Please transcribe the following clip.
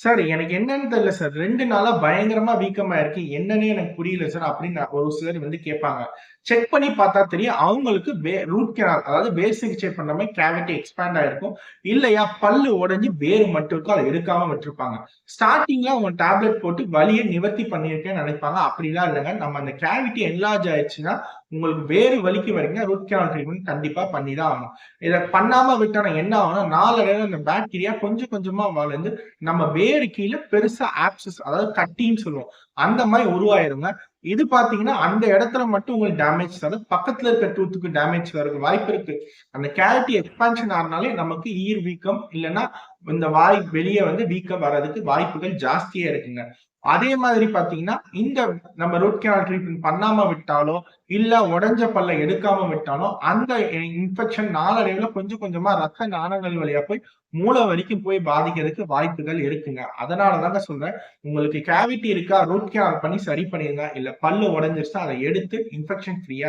Sir எனக்கு என்னன்னு தெரியல சார். ரெண்டு நாளா பயங்கரமா வீக்கமா இருக்கு. என்னன்னே எனக்கு புரியல சார் அப்படின்னு ஒரு சிலர் வந்து கேட்பாங்க. செக் பண்ணி பார்த்தா தெரியும். அவங்களுக்கு வே ரூட் கெனால் அதாவது வேர் சிகிச்சை பண்ண மாரி கேவிட்டி எக்ஸ்பேண்ட் ஆயிருக்கும். இல்லையா பல்லு உடஞ்சி வேறு மட்டும் இருக்கும். அதை எடுக்காம விட்டுருப்பாங்க. ஸ்டார்டிங்ல அவங்க டேப்லெட் போட்டு வலியை நிவர்த்தி பண்ணியிருக்கேன்னு நினைப்பாங்க அப்படிலாம் இல்லைங்க நம்ம அந்த கேவிட்டி என்லார்ஜ் ஆயிடுச்சுன்னா உங்களுக்கு வேறு வலிக்கு வரீங்க ரூட் கேனல் ட்ரீட்மெண்ட் கண்டிப்பா பண்ணி தான் ஆகணும். இத பண்ணாம விட்டோம்னா என்ன ஆகும்னா, நாளடைவுல இந்த பாக்டீரியா கொஞ்சம் கொஞ்சமா வளர்ந்து நம்ம வேறு கீழே பெருசா ஆப்சஸ் அதாவது கட்டின்னு சொல்லுவோம். அந்த மாதிரி உருவாயிருங்க. இது பார்த்தீங்கன்னா, அந்த இடத்துல மட்டும் உங்களுக்கு டேமேஜ் தரும். பக்கத்துல இருக்க டூத்துக்கு டேமேஜ் வரதுக்கு வாய்ப்பு இருக்கு. அந்த கேவிட்டி எக்ஸ்பான்ஷன் ஆனாலே நமக்கு ஈர் வீக்கம் இல்லைன்னா இந்த வாய் வெளியே வந்து வீக்கம் வர்றதுக்கு வாய்ப்புகள் ஜாஸ்தியா இருக்குங்க. அதே மாதிரி பார்த்தீங்கன்னா, இந்த நம்ம ரூட் கேனல் ட்ரீட்மெண்ட் பண்ணாம விட்டாலோ, இல்ல உடஞ்ச பல்ல எடுக்காம விட்டாலோ, அந்த இன்ஃபெக்ஷன் நாளடைவுல கொஞ்சம் கொஞ்சமா ரத்த நாணங்கள் வழியா போய் மூளை வரைக்கும் போய் பாதிக்கிறதுக்கு வாய்ப்புகள் இருக்குங்க. அதனாலதாங்க சொல்றேன். உங்களுக்கு கேவிட்டி இருக்கா? ரூட் கேனல் பண்ணி சரி பண்ணிருங்க. இல்ல பல்லு உடைஞ்சிருச்சுனா, அத எடுத்து இன்ஃபெக்ஷன் ஃப்ரீயா